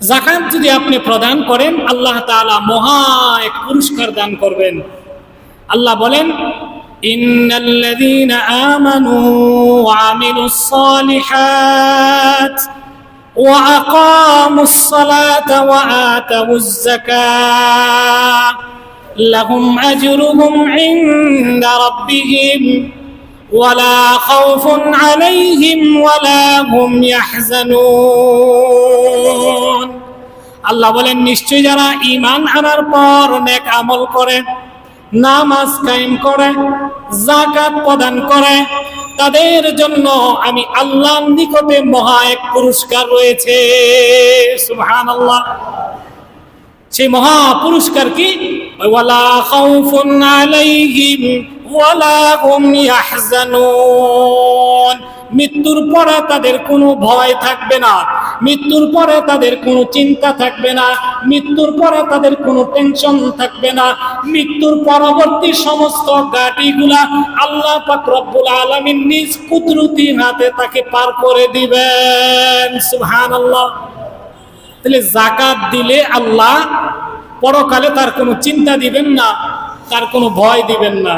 জাকাত যদি আপনি প্রদান করেন আল্লাহ তাআলা মহা এক পুরস্কার দান করবেন আল্লাহ বলেন ইন্নাল্লাযীনা আমানু ওয়া আমিলুস সালিহাত ওয়া আকামুস সালাতা ওয়া আতাউজ যাকাত লাহুম আজরুহুম ইনদা রাব্বিহিম ولا خوف عليهم ولا هم يحزنون আল্লাহ বলেন নিশ্চয় যারা ইমান আনার পর নেক আমল করে, নামাজ কায়েম করে জাকাত প্রদান করে, তাদের জন্য আমি আল্লাহর নিকটে মহা এক পুরস্কার রয়েছে। সুবহানাল্লাহ। সেই মহা পুরস্কার কি? ওয়ালা খাউফুন আলাইহিম, ওয়ালা হুম ইয়াহজানুন। মৃত্যুর পরে তাদের কোনো ভয় থাকবে না, মৃত্যুর পরে তাদের কোনো চিন্তা থাকবে না, মৃত্যুর পরে তাদের কোনো টেনশন থাকবে না, মৃত্যুর পরবর্তী সমস্ত গাড়িগুলা আল্লাহ পাক রব্বুল আলামিন নিজ কুদরতি হাতে তাকে পার করে দিবেন, সুবহানাল্লাহ। তাহলে জাকাত দিলে আল্লাহ পরকালে তার কোনো চিন্তা দিবেন না, তার কোনো ভয় দিবেন না।